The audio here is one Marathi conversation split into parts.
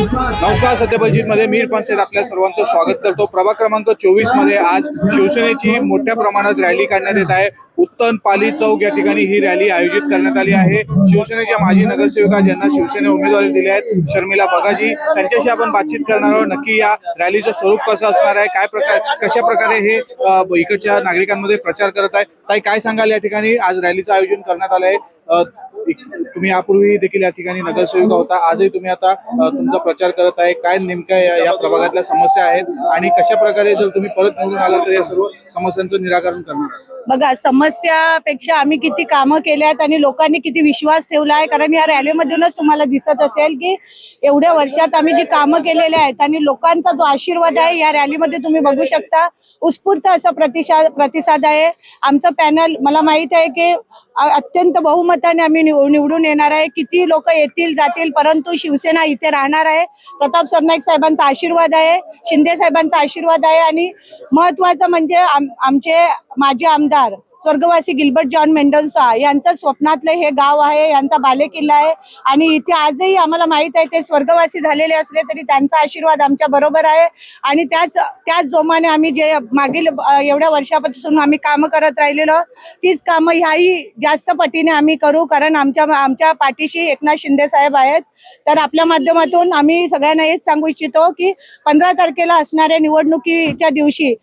नमस्कार सत्यपरिचित मध्ये. मीर फनसेत आपल्या सर्वांचं स्वागत करतो. प्रभाग क्रमांक चोवीसमध्ये आज शिवसेनेची मोठ्या प्रमाणात रॅली काढण्यात येत आहे. उत्तन पाली चौक या ठिकाणी ही रॅली आयोजित करण्यात आली आहे. शिवसेनेच्या माजी नगरसेविका ज्यांना शिवसेने उमेदवारी दिली आहेत शर्मिला बगाजी त्यांच्याशी आपण बातचीत करणार आहोत. नक्की या रॅलीचं स्वरूप कसं असणार आहे? काय प्रकार कशा प्रकारे हे इकडच्या नागरिकांमध्ये प्रचार करत आहे? ताई काय सांगाल? या ठिकाणी आज रॅलीचं आयोजन करण्यात आलं आहे. तुम्ही यापूर्वी देखील या ठिकाणी नगरसेविका होता. आजही तुम्ही आता तुमचा प्रचार करत आहे. काय नेमक्या या या प्रभागातल्या समस्या आहेत आणि कशा प्रकारे जर तुम्ही परत निवडून आला तर या सर्व समस्यांचं निराकरण करणार बघा समस्यापेक्षा आम्ही किती कामं केल्यात आणि लोकांनी किती विश्वास ठेवला आहे. कारण या रॅलीमधूनच तुम्हाला दिसत असेल की एवढ्या वर्षात आम्ही जी कामं केलेले आहेत आणि लोकांचा जो आशीर्वाद आहे या रॅलीमध्ये तुम्ही बघू शकता. उत्स्फूर्त असा प्रतिसाद प्रतिसाद आहे. आमचं पॅनल मला माहीत आहे की अत्यंत बहुमताने आम्ही निव- निवडून येणार आहे किती लोक येतील जातील परंतु शिवसेना इथे राहणार आहे. प्रताप सरनाईक साहेबांचा आशीर्वाद आहे शिंदे साहेबांचा आशीर्वाद आहे आणि महत्वाचं म्हणजे आम- आमचे माजी आमदार स्वर्गवासी गिल्बर्ट जॉन मेंडोन्सा यांचं स्वप्नातलं हे गाव आहे यांचा बालेकिल्ला आहे. आणि इथे आजही आम्हाला माहीत आहे ते स्वर्गवासी झालेले असले तरी त्यांचा आशीर्वाद आमच्या बरोबर आहे. आणि त्याच त्याच जोमाने आम्ही जे मागील एवढ्या वर्षापासून आम्ही कामं करत राहिलेलो तीच कामं ह्याही जास्त पटीने आम्ही करू कारण आमच्या आमच्या पाठीशी एकनाथ शिंदे साहेब आहेत. तर आपल्या माध्यमातून आम्ही सगळ्यांना हेच सांगू इच्छितो की पंधरा तारखेला असणाऱ्या निवडणुकीच्या दिवशी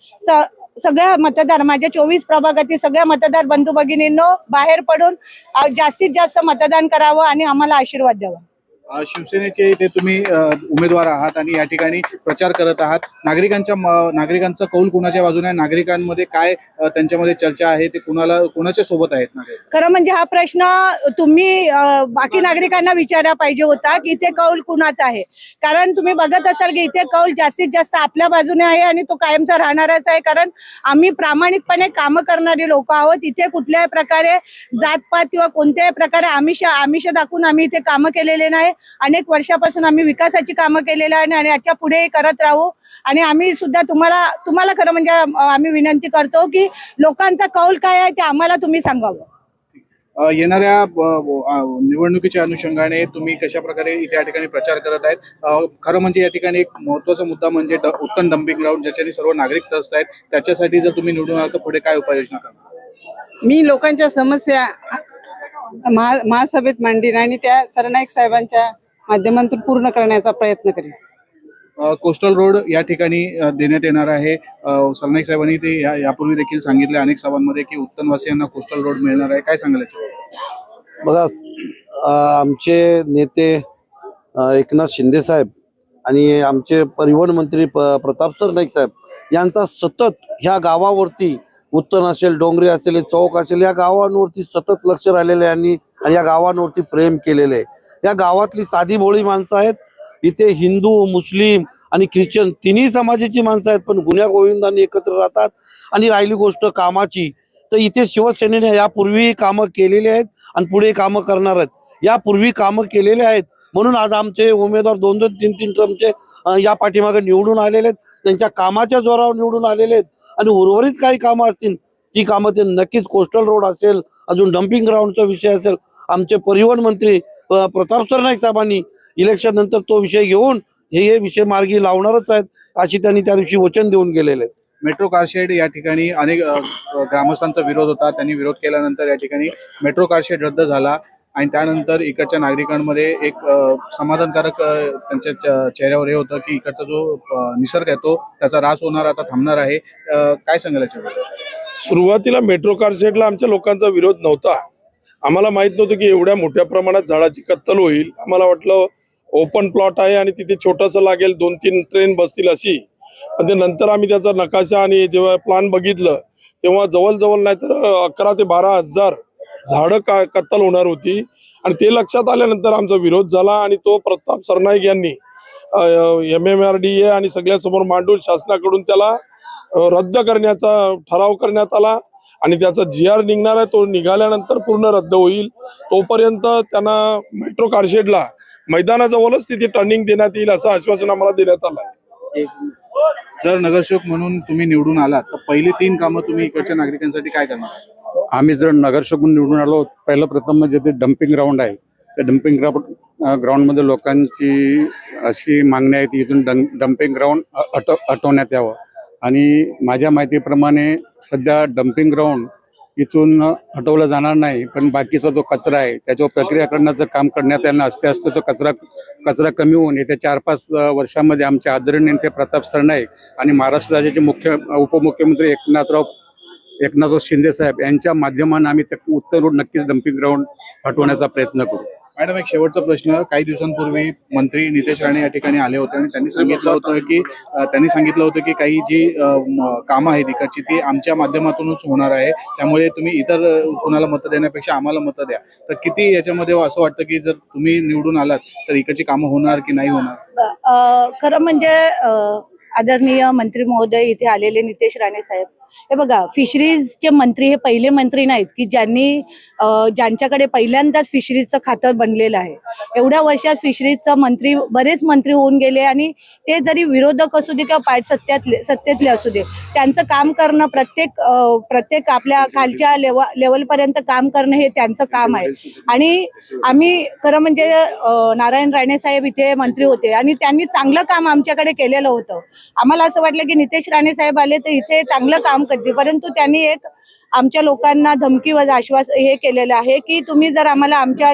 सगळ्या मतदार माझ्या चोवीस प्रभागातील सगळ्या मतदार बंधू भगिनींनो बाहेर पडून जास्तीत जास्त मतदान करावं आणि आम्हाला आशीर्वाद द्यावा. शिवसेनेचे ते तुम्ही उमेदवार आहात आणि या ठिकाणी प्रचार करत आहात. नागरिकांच्या नागरिकांचा कौल कुणाच्या बाजूने नागरिकांमध्ये काय त्यांच्यामध्ये चर्चा आहे? ते कुणाला कुणाच्या सोबत आहेत खरं म्हणजे हा प्रश्न तुम्ही बाकी नागरिकांना विचारला पाहिजे होता की इथे कौल कुणाचा आहे? कारण तुम्ही बघत असाल की इथे कौल जास्तीत जास्त आपल्या बाजूने आहे आणि तो कायमचा राहणारच आहे. कारण आम्ही प्रामाणिकपणे कामं करणारी लोक आहोत. इथे कुठल्याही प्रकारे जातपात किंवा कोणत्याही प्रकारे आमिष आमिष दाखवून आम्ही इथे कामं केलेले नाही. अनेक वर्षापासून आम्ही विकासाची कामं केलेली आहे आणि याच्यापुढे करत राहू. आणि आम्ही सुद्धा तुम्हाला तुम्हाला खरं म्हणजे आम्ही विनंती करतो की लोकांचा कौल काय आहे ते आम्हाला तुम्ही सांगावं. येणाऱ्या निवडणुकीच्या अनुषंगाने तुम्ही कशा प्रकारे इथे या ठिकाणी प्रचार करत आहेत? खरं म्हणजे या ठिकाणी एक महत्त्वाचा मुद्दा म्हणजे उत्तम डम्पिंग ग्राउंड ज्याच्याने सर्व नागरिक त्रस्त आहेत त्याच्यासाठी जर तुम्ही निवडून आला तर पुढे काय उपाययोजना करणार? मी लोकांच्या समस्या महा महासभेत मांडीन आणि त्या सरनाईक साहेबांच्या माध्यमातून पूर्ण करण्याचा प्रयत्न करेन. कोस्टल रोड या ठिकाणी देण्यात येणार आहे. सरनाईक साहेबांनी ते या- यापूर्वी देखील सांगितले अनेक सभांमध्ये की उत्तनवासियांना कोस्टल रोड मिळणार आहे. काय सांगाल याच्यावर? बघा आमचे नेते अ, एकनाथ शिंदे साहेब आणि आमचे परिवहन मंत्री प प्रताप सर नाईक साहेब यांचा सतत ह्या गावावरती उत्तन असेल डोंगरी असेल चौक असेल या गावांवरती सतत लक्ष राहिलेलं आहे आणि आणि या गावांवरती प्रेम केलेलं आहे. या गावातली साधी भोळी माणसं आहेत. इथे हिंदू मुस्लिम आणि ख्रिश्चन तिन्ही समाजाची माणसं आहेत पण गुन्ह्या गोविंदांनी एकत्र राहतात. आणि राहिली गोष्ट कामाची. तर इथे शिवसेनेने यापूर्वी कामं केलेली आहेत आणि पुढे कामं करणार आहेत. यापूर्वी कामं केलेले आहेत. म्हणून आज आमचे उमेदवार दोन दोन तीन तीन ट्रमचे या पाठीमागे निवडून आलेले आहेत. त्यांच्या कामाच्या जोरावर निवडून आलेले आहेत. आणि उर्वरित काही कामं असतील ती कामं ते नक्कीच कोस्टल रोड असेल अजून डम्पिंग ग्राउंडचा विषय असेल आमचे परिवहन मंत्री प्रताप सरनाईक साहेबांनी इलेक्शन नंतर तो विषय घेऊन हे हे विषय मार्गी लावणारच आहेत अशी त्यांनी त्या दिवशी वचन देऊन गेलेले आहेत. मेट्रो कारशेड या ठिकाणी अनेक ग्रामस्थांचा विरोध होता. त्यांनी विरोध केल्यानंतर या ठिकाणी मेट्रो कारशेड रद्द झाला. आणि त्यानंतर इकडच्या नागरिकांमध्ये एक समाधानकारक त्यांच्या चेहऱ्यावर हे होतं की इकडचा जो निसर्ग आहे तो त्याचा रास होणार आता थांबणार आहे. काय सांगायला याच्याबद्दल? सुरुवातीला मेट्रो कारशेडला आमच्या लोकांचा विरोध नव्हता. आम्हाला माहीत नव्हतं की एवढ्या मोठ्या प्रमाणात झाडाची कत्तल होईल. आम्हाला वाटलं ओपन प्लॉट आहे आणि तिथे छोटंसं लागेल दोन तीन ट्रेन बसतील अशी. पण ते नंतर आम्ही त्याचा नकाशा आणि जेव्हा प्लान बघितलं तेव्हा जवळजवळ नाही तर अकरा ते बारा हजार झाडं का कत्तल होणार होती. आणि ते लक्षात आल्यानंतर आमचा विरोध झाला आणि तो प्रताप सरनाईक यांनी M M R D A आणि सगळ्यासमोर मांडून शासनाकडून त्याला रद्द करण्याचा ठराव करण्यात आला. आणि त्याचा जी आर निघणार आहे तो निघाल्यानंतर पूर्ण रद्द होईल. तोपर्यंत त्यांना मेट्रो कारशेडला मैदानाजवळच तिथे टर्निंग देण्यात येईल असं आश्वासन आम्हाला देण्यात आलं आहे. जर नगरसेवक म्हणून तुम्ही निवडून आलात. तर पहिली तीन कामं तुम्ही इकडच्या नागरिकांसाठी काय करणार? आम्ही जर नगरसेवक निवडून आलो पहिलं प्रथम म्हणजे ते डम्पिंग ग्राउंड आहे. त्या डम्पिंग ग्राउंड ग्राउंडमध्ये लोकांची अशी मागणी आहे ती इथून डं डम्पिंग ग्राउंड अट हटवण्यात यावं. आणि माझ्या माहितीप्रमाणे सध्या डम्पिंग ग्राउंड इथून हटवलं जाणार नाही पण बाकीचा जो कचरा आहे त्याच्यावर प्रक्रिया करण्याचं काम करण्यात येणार असते असतं तो कचरा कचरा कमी होऊन येत्या चार पाच वर्षामध्ये आमचे आदरणीय नेते प्रताप सरनाईक आणि महाराष्ट्र राज्याचे मुख्य उपमुख्यमंत्री एकनाथराव एकनाथराव शिंदे साहेब यांच्या माध्यमाने आम्ही उत्तर रोड नक्कीच डम्पिंग ग्राउंड हटवण्याचा प्रयत्न करू. मॅडम एक शेवटचा प्रश्न. काही दिवसांपूर्वी मंत्री नितेश राणे या ठिकाणी आले होते आणि त्यांनी सांगितलं होतं की त्यांनी सांगितलं होतं की काही जी कामं आहेत इकडची ती आमच्या माध्यमातूनच होणार आहे. त्यामुळे तुम्ही इतर कुणाला मतं देण्यापेक्षा आम्हाला मतं द्या. तर किती याच्यामध्ये असं वाटतं की जर तुम्ही निवडून आलात तर इकडची कामं होणार की नाही होणार? खरं म्हणजे आदरणीय मंत्री महोदय इथे आलेले नितेश राणे साहेब हे बघा फिशरीजचे मंत्री हे पहिले मंत्री नाहीत की ज्यांनी ज्यांच्याकडे पहिल्यांदाच फिशरीजचं खातं बनलेलं आहे. एवढ्या वर्षात फिशरीजचं मंत्री बरेच मंत्री होऊन गेले आणि ते जरी विरोधक असू दे किंवा पाठ सत्यातले सत्तेतले असू दे त्यांचं काम करणं प्रत्येक प्रत्येक आपल्या खालच्या लेव लेवलपर्यंत काम करणं हे त्यांचं काम आहे. आणि आम्ही खरं म्हणजे नारायण राणे साहेब इथे मंत्री होते आणि त्यांनी चांगलं काम आमच्याकडे केलेलं होतं. आम्हाला असं वाटलं की नितेश राणे साहेब आले तर इथे चांगलं काम करते. परंतु त्यांनी एक आमच्या लोकांना धमकी व आश्वास हे केलेलं आहे की तुम्ही जर आम्हाला आमच्या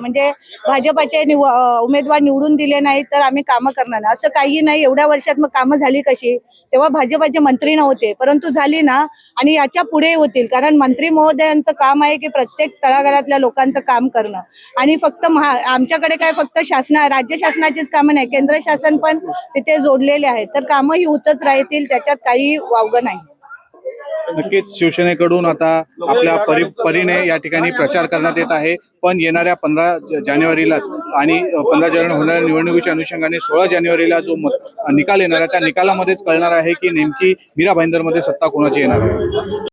म्हणजे भाजपाचे निव उमेदवार निवडून दिले नाही तर आम्ही कामं करणार नाही. असं काही नाही. एवढ्या वर्षात मग कामं झाली कशी? तेव्हा भाजपाचे मंत्री नव्हते. परंतु झाली ना आणि याच्यापुढे होतील. कारण मंत्री महोदयांचं काम आहे की प्रत्येक तळागाळातल्या लोकांचं काम करणं. आणि फक्त महा आमच्याकडे काय फक्त शासना राज्य शासनाचीच कामं नाही. केंद्र शासन पण तिथे जोडलेले आहेत. तर कामं ही होतच राहतील. त्याच्यात काही वावगं नाही. नक्कीच शिवसेनेकडून आता आपल्या परी परीने या ठिकाणी प्रचार करण्यात येत आहे. पण येणाऱ्या पंधरा जानेवारीलाच आणि पंधरा जानेवारी होणाऱ्या निवडणुकीच्या अनुषंगाने सोळा जानेवारीला जो मत निकाल येणार आहे त्या निकालामध्येच कळणार आहे की नेमकी मीरा भाईंदरमध्ये सत्ता कोणाची येणार आहे?